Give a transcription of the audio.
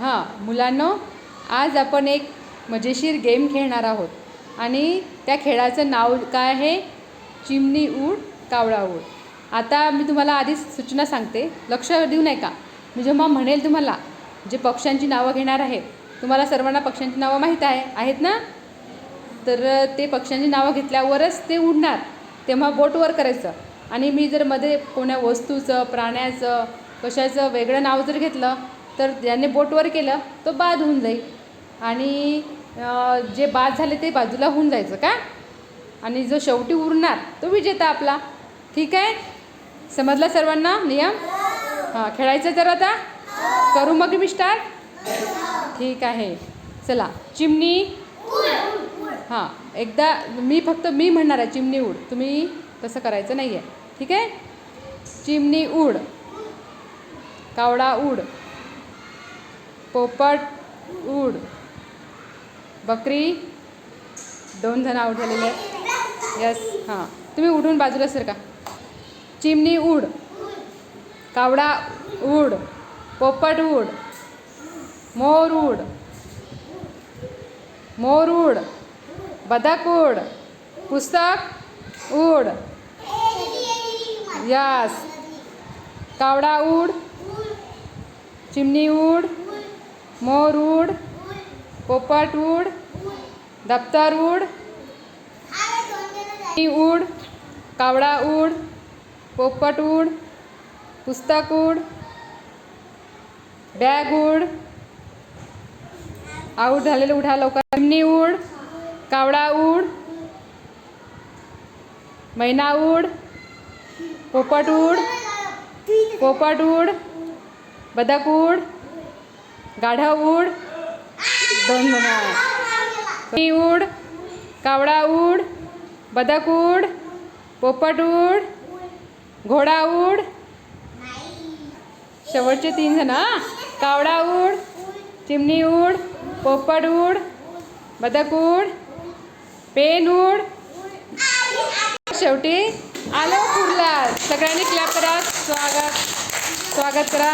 हां मुलांनो आज आपण एक मजेशीर गेम खेळणार आहोत. आणि त्या खेळाचं नाव काय आहे? चिमणी उड कावळा उड आता मी तुम्हाला आधी सूचना सांगते. लक्ष देऊ नये का मी जेव्हा म्हणेल तुम्हाला जे पक्ष्यांची नावं घेणार आहे तुम्हाला सर्वांना पक्ष्यांची नावं माहीत आहे आहेत ना? तर ते पक्ष्यांची नावं घेतल्यावरच ते उडणार. तेव्हा बोटवर करायचं. आणि मी जर मध्ये कोण्या वस्तूचं प्राण्याचं कशाचं वेगळं नाव जर घेतलं तर ज्याने बोटवर केलं तो बाद होऊन जाईल. आणि जे बाद झाले ते बाजूला होऊन जायचं का? आणि जो शेवटी उरणार तो विजेता आपला. ठीक आहे? समजला सर्वांना? नियम? हां खेळायचं तर आता? करू मग मी स्टार्ट ठीक आहे. चला चिमणी. हां एकदा मी फक्त मी म्हणणार आहे चिमणी उड. तुम्ही तसं करायचं नाही आहे ठीक आहे? चिमणी उड. कावडा उड. पोपट उड. बकरी दोन जण आउट झालेले आहेत. यस हां. तुम्ही उडून बाजूला सर का चिमणी उड. कावडा उड. पोपट उड. मोर उड. मोर उड. बदक उड. पुस्तक उड. यस कावडा उड. चिमणी उड. मोर उड पोपट उड दप्तर उड उड कावडा उड पोपट उड पुस्तक उड बॅग उड आऊट झालेलं उठा लवकर. चिमणी उड कावडा उड मैना उड पोपट उड पोपट उड बदक उड गाढा उड दोन जण उड कावडा उड बदक उड पोपट उड घोडा उड शेवटचे तीन जण हां? कावडा उड चिमणी उड पोपट उड बदक उड पेन उड शेवटी आलं पुरला सगळ्यांनी क्लॅप करा. स्वागत स्वागत करा.